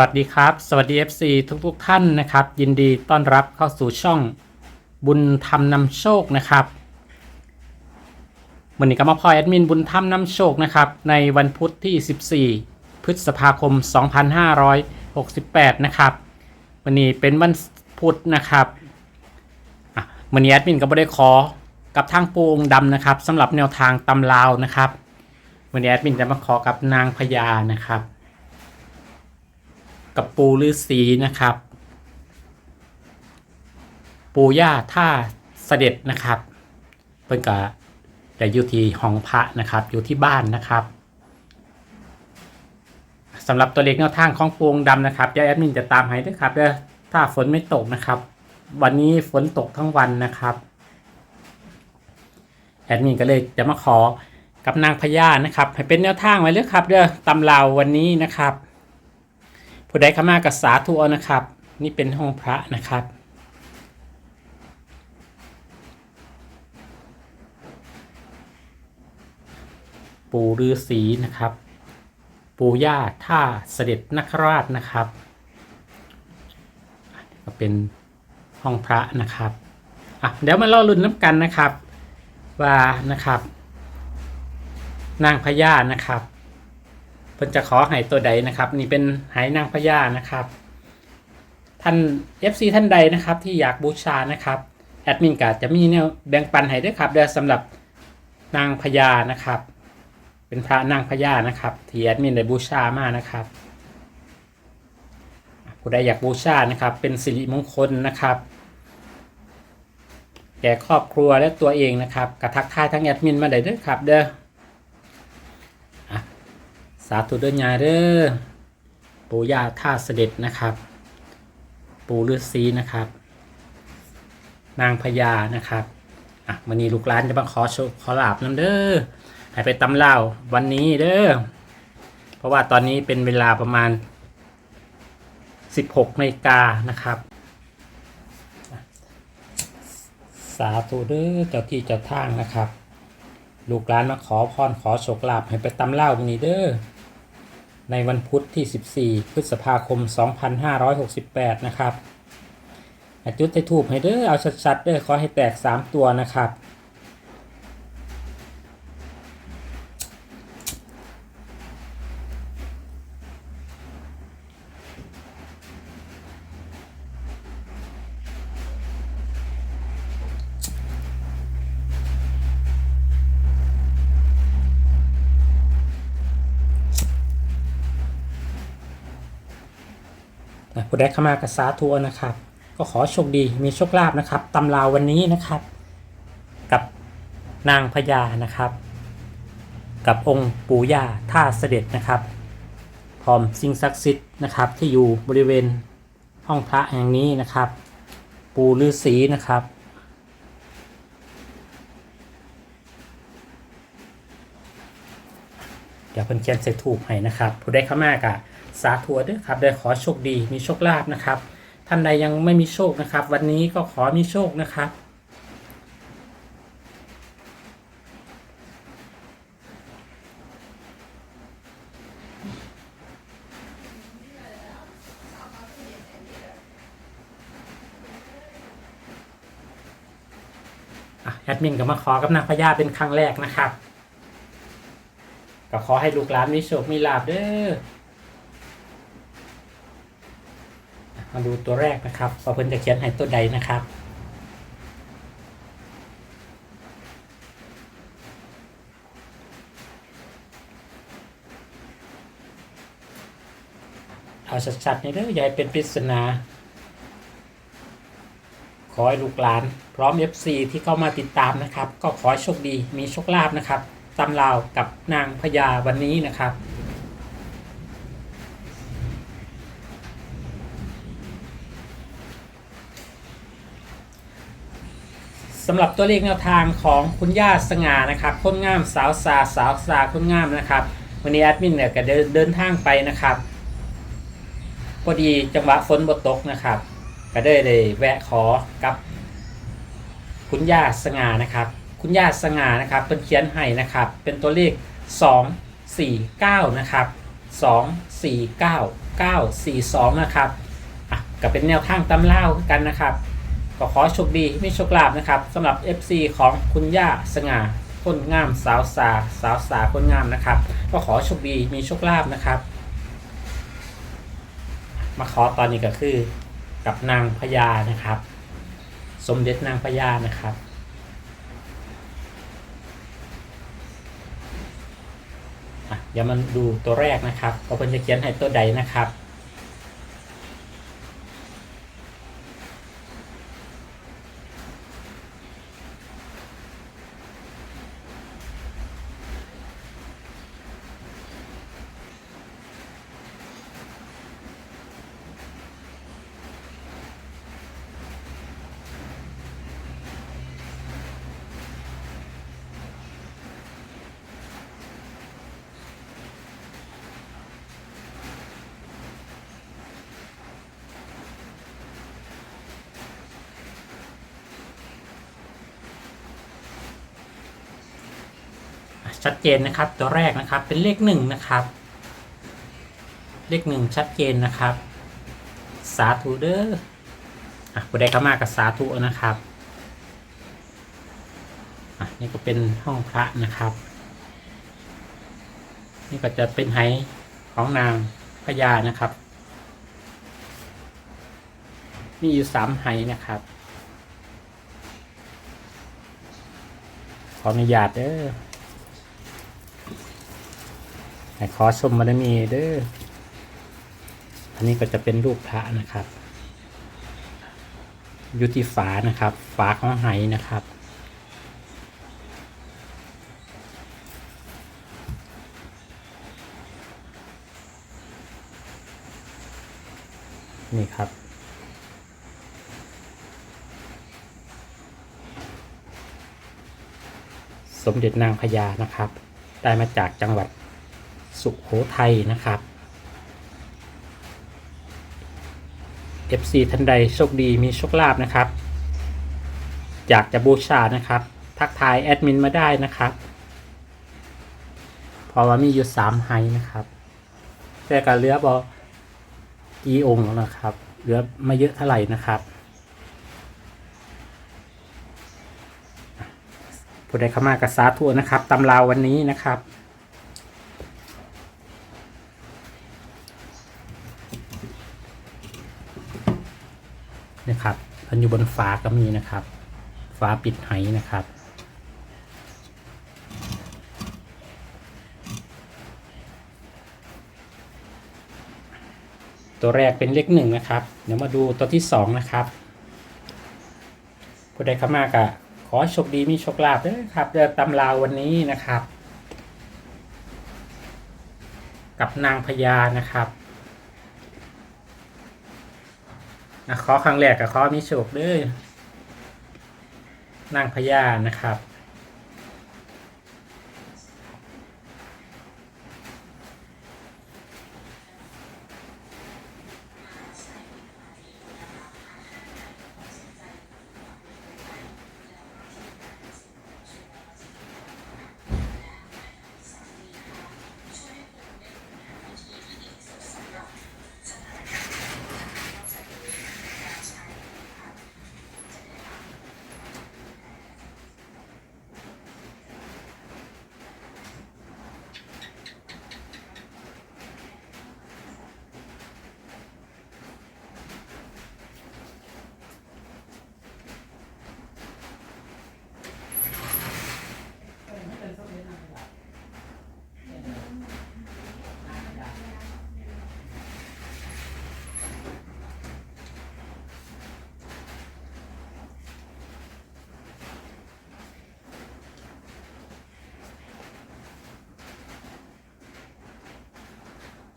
วัสดีครับ สวัสดี FC ทุกทุกท่านนะครับ ยินดีต้อนรับเข้าสู่ช่องบุญธรรมนำโชคนะครับวันนี้ก็มาพอยแอดมินบุญธรรมนำโชคนะครับ ในวันพุธที่ 14 พฤษภาคม 2568 นะครับวันนี้เป็นวันพุธนะครับวันนี้แอดมินก็ไม่ได้ขอกับทางปูองดำนะครับสำหรับแนวทางตำลาวนะครับวันนี้แอดมินจะมาขอกับนางพญานะครับ กับปูฤาษีนะครับ ปูย่าท่าเสด็จนะครับ เพิ่นก็จะอยู่ที่ห้องพระนะครับ อยู่ที่บ้านนะครับสำหรับตัวเลขแนวทางของปูงดำนะครับเดี๋ยวแอดมินจะตามให้ด้วยครับเด้อถ้าฝนไม่ตกนะครับ วันนี้ฝนตกทั้งวันนะครับแอดมินก็เลยจะมาขอกับนางพญานะครับ ให้เป็นแนวทางไว้เลยครับเด้อตำราววันนี้นะครับ ผู้ใดเข้ามากับสาธุเอานะครับ นี่เป็นห้องพระนะครับปู่ฤาษีนะครับ ปู่ย่าท่าเสด็จนคราชนะครับก็เป็นห้องพระนะครับอะเดี๋ยวมาล่อลุ่นน้ำกันนะครับ ว่านะครับ นางพญานะครับ เพิ่นจะขอหายตัวใดนะครับ นี่เป็นหายนางพญานะครับ ท่าน FC ท่านใดนะครับที่อยากบูชานะครับแอดมินกาจะมีแนวแบ่งปันให้ด้วยครับเดี๋ยวสำหรับนางพญานะครับ เป็นพระนางพญานะครับที่แอดมินได้บูชามานะครับผู้ใดอยากบูชานะครับ เป็นสิริมงคลนะครับแก่ครอบครัวและตัวเองนะครับกระทักทายทั้งแอดมินมาได้ด้วยครับ เด้อ สาธุเดินยายเด้อปู่ย่าท่าเสด็จนะครับ ปู่ฤาษีนะครับ นางพญานะครับอะวันนี้ลูกหลานจะมาขอโชคขอลาบน้ำเด้อให้ไปตำเล่าวันนี้เด้อเพราะว่าตอนนี้เป็นเวลาประมาณ 16นาฬิกานะครับ สาธุเด้อเจ้าที่เจ้าทางนะครับ ลูกหลานมาขอพรขอโชคลาภให้ไปตำเล่าวันนี้เด้อ ในวันพุธที่ 14 พฤษภาคม 2568 นะครับจุดไททูบให้เด้อเอาชัดๆเด้อขอให้แตก 3 ตัวนะครับ ผู้ใดเข้ามากับสาธุนะครับ ก็ขอโชคดีมีโชคลาภนะครับตำราววันนี้นะครับ กับนางพญานะครับ กับองค์ปู่ย่าท่าเสด็จนะครับพร้อมสิ่งศักดิ์สิทธิ์นะครับ ที่อยู่บริเวณห้องพระแห่งนี้นะครับ ปู่ฤาษีนะครับ เดี๋ยวเพิ่นเขียนใส่ถูกให้นะครับ ผู้ใดเข้ามากะสาธุเด้วยครับได้ขอโชคดีมีโชคลาภนะครับ ท่านใดยังไม่มีโชคนะครับ วันนี้ก็ขอมีโชคนะครับแอดมินก็มาขอกับนางพญาเป็นครั้งแรกนะครับ ก็ขอให้ลูกหลานมีโชคมีลาบเด้อมาดูตัวแรกนะครับว่าเพิ่นจะเขียนให้ตัวใดนะครับ เอาชัดๆในเด้ออย่าใหญ่เป็นปริศนาขอให้ลูกหลาน พร้อม FC ที่เข้ามาติดตามนะครับ ก็ขอให้โชคดีมีโชคลาภนะครับ ตำราวกับนางพญาวันนี้นะครับ สำหรับตัวเลขแนวทางของคุณย่าสง่านะครับคนงามสาวสาสาวสาคนงามนะครับ วันนี้แอดมินเนี่ยก็เดินเดินทางไปนะครับพอดีจังหวะฝนบตกนะครับ ก็ได้เลยแวะขอกับคุณย่าสง่านะครับ คุณย่าสง่านะครับเป็นเขียนให้นะครับ เป็นตัวเลข 2 4 9 นะครับ 2 4 9 9 4 2 นะครับอะก็เป็นแนวทางตำเล่ากันนะครับก็ขอโชคดีมีโชคลาภนะครับสำหรับ FC ของคุณย่าสง่าคนงามสาวสาสาวสาคนงามนะครับ ก็ขอโชคดีมีโชคลาภนะครับ มาขอตอนนี้ก็คือกับนางพญานะครับ สมเด็จนางพญานะครับ อะ เดี๋ยวมันดูตัวแรกนะครับว่าเพิ่นจะเขียนให้ตัวใดนะครับ ดเจนนะครับ ตัวแรกนะครับเป็นเลขหนึ่งนะครับ เลขหนึ่งชัดเจนนะครับ สาธุเด้ออะผู้ใดเข้ามากับสาธุนะครับอะนี่ก็เป็นห้องพระนะครับ นี่ก็จะเป็นไหของนางพญานะครับ มีอยู่สามไหนะครับขออนุญาตเด้อ ให้ขอชมบารมีเด้อ อันนี้ก็จะเป็นรูปพระนะครับอยู่ที่ฝานะครับ ฝาของไหนะครับ นี่ครับสมเด็จนางพญานะครับ ได้มาจากจังหวัด สุขโขทัยนะครับ FC ท่านใดโชคดีมีโชคลาภนะครับ อยากจะบูชานะครับ ทักทายแอดมินมาได้นะครับ เพราะว่ามีอยู่สามไฮนะครับ แต่ก็เลือบอกี่องค์แล้วนะครับ เหลือไม่เยอะเท่าไหร่นะครับผู้ใดเข้ามากับสาธุนะครับตำราวันนี้นะครับ นะครับพันอยู่บนฝาก็มีนะครับฝาปิดไหนะครับ ตัวแรกเป็นเลขหนึ่งนะครับ เดี๋ยวมาดูตัวที่สองนะครับผู้ใดเข้ามากะขอโชคดีมีโชคลาภด้วยครับเดือตำราววันนี้นะครับ กับนางพญานะครับ นะขอครั้งแรกกับขอมีโชคเด้วยนางพญานะครับ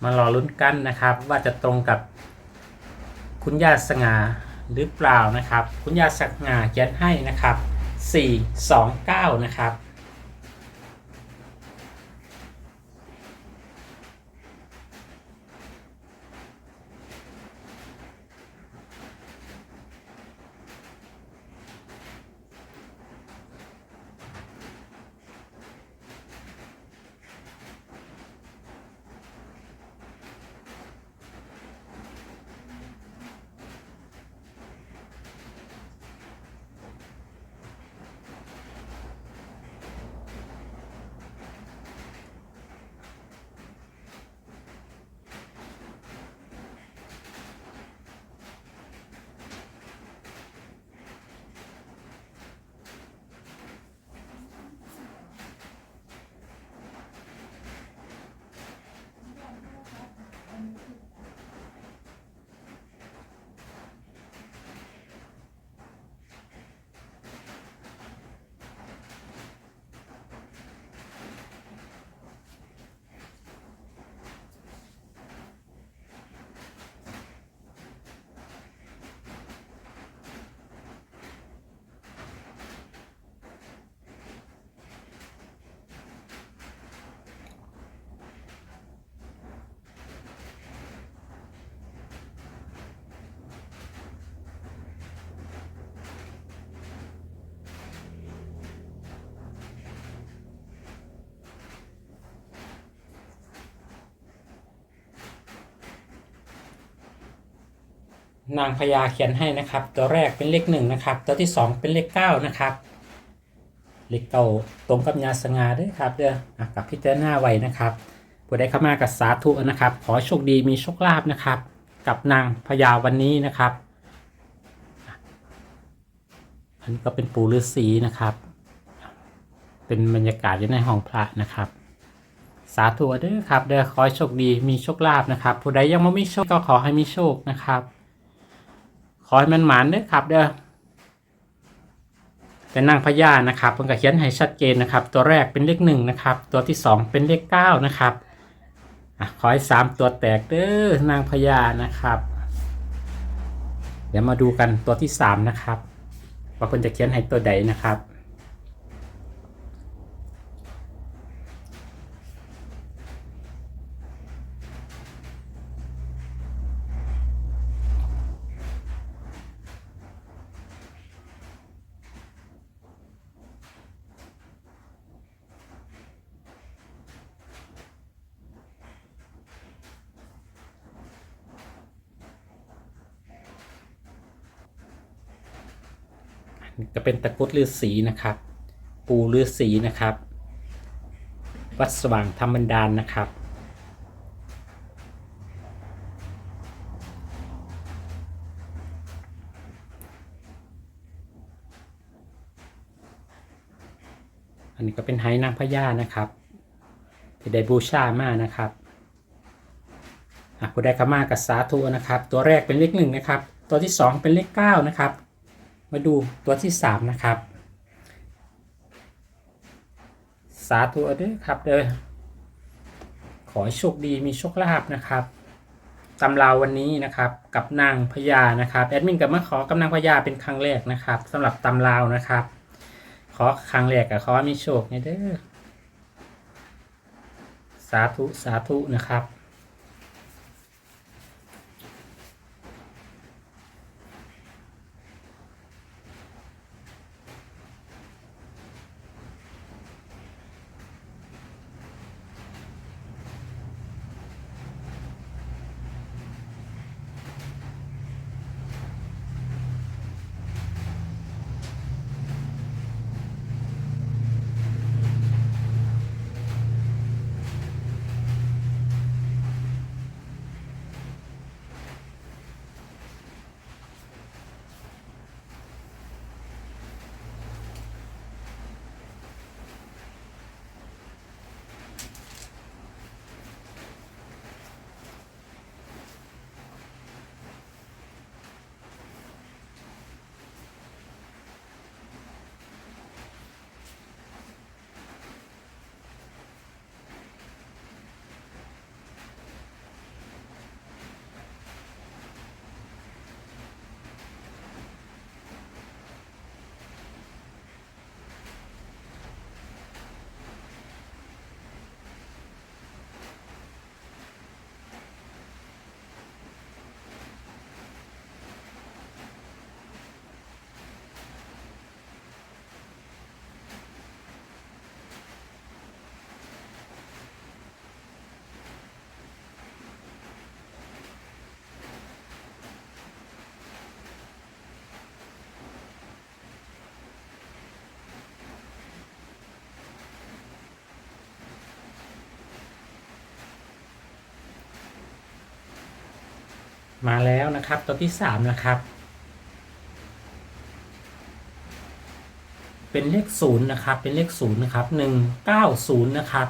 มารอลุ้นกันนะครับ ว่าจะตรงกับคุณย่าสง่าหรือเปล่านะครับ คุณย่าสง่าเขียนให้นะครับ 429 นะครับ นางพญาเขียนให้นะครับ ตัวแรกเป็นเลขหนึ่งนะครับ ตัวที่สองเป็นเลขเก้านะครับ เลขเก้าตรงกับยาสงาด้วยครับเด้ออะกับพิจารณาไว้นะครับผู้ใดเข้ามากับสาธุนะครับ ขอโชคดีมีโชคลาภนะครับ กับนางพญาวันนี้นะครับ อันนี้ก็เป็นปูฤาษีนะครับ เป็นบรรยากาศอยู่ในห้องพระนะครับสาธุเด้อครับเด้อขอโชคดีมีโชคลาภนะครับ ผู้ใดยังไม่มีโชคก็ขอให้มีโชคนะครับ ขอให้มันหมานเด้อครับ เด้อเป็นนางพญานะครับเพิ่นก็เขียนให้ชัดเจนนะครับ ตัวแรกเป็นเลขหนึ่งนะครับ ตัวที่สองเป็นเลขเก้านะครับอขอให้สามตัวแตกเด้อนางพญานะครับ เดี๋ยวมาดูกันตัวที่สามนะครับว่าเพิ่นจะเขียนให้ตัวใดนะครับ จะเป็นตะกุดฤาษีนะครับ ปูฤาษีนะครับ วัดสว่างธรรมบันดาลนะครับ อันนี้ก็เป็นไห้นางพญานะครับที่ได้บูชามานะครับอะผู้ได้ขมากับสาธุนะครับ ตัวแรกเป็นเลขหนึ่งนะครับ ตัวที่สองเป็นเลขเก้านะครับ มาดูตัวที่สามนะครับ สาธุเด้อครับเด้อขอโชคดีมีโชคลาภนะครับตำราวันนี้นะครับกับนางพญานะครับแอดมินกับมาขอกับนางพญาเป็นครั้งแรกนะครับสำหรับตำราวนะครับ ขอครั้งแรกกับขอมีโชคเนี่ยเด้อสาธุสาธุนะครับ มาแล้วนะครับตัวที่สามนะครับ เป็นเลขศูนย์นะครับ เป็นเลขศูนย์นะครับหนึ่งเก้าศูนย์นะครับ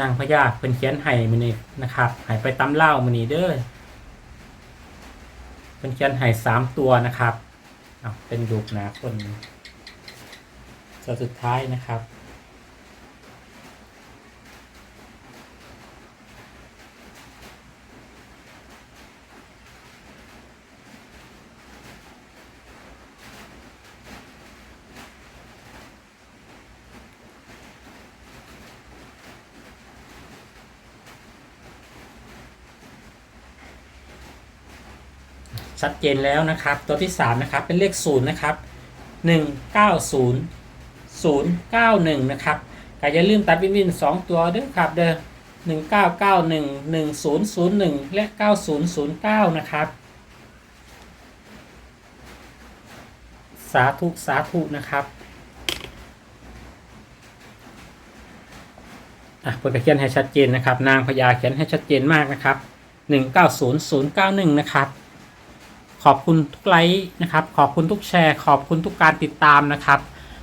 นางพญาเป็นเขียนไห้มือนี่นะครับไห้ไปตำเล่ามือนี่เด้อเป็นเขียนไห้สามตัวนะครับเป็นลูกนะคนตัวสุดท้ายนะครับ ชัดเจนแล้วนะครับ ตัวที่สามนะครับ เป็นเลขศูนย์นะครับหนึ่งเก้าศูนย์ศูนย์เก้าหนึ่งนะครับก็อย่าลืมตัดวินวินสองตัวด้วยครับเด้อหนึ่งเก้าเก้าหนึ่งหนึ่งศูนย์ศูนย์หนึ่งและเก้าศูนย์ศูนย์เก้านะครับ สาธุ สาธุนะครับอะเปิดเขียนให้ชัดเจนนะครับ นางพญาเขียนให้ชัดเจนมากนะครับหนึ่งเก้าศูนย์ศูนย์เก้าหนึ่งนะครับ อบคุณทุกไลค์นะครับ ขอบคุณทุกแชร์ ขอบคุณทุกการติดตามนะครับ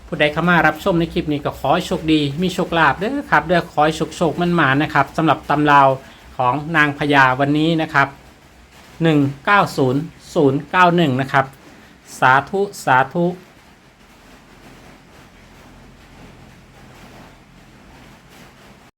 ผู้ใดเข้ามารับชมในคลิปนี้ก็ขอให้โชคดี มีโชคลาภด้อครับเด้อขอให้โชคโชคมันหมานะครับสำหรับตำราวของนางพญาวันนี้นะครับ190091 นะครับ สาธุ สาธุ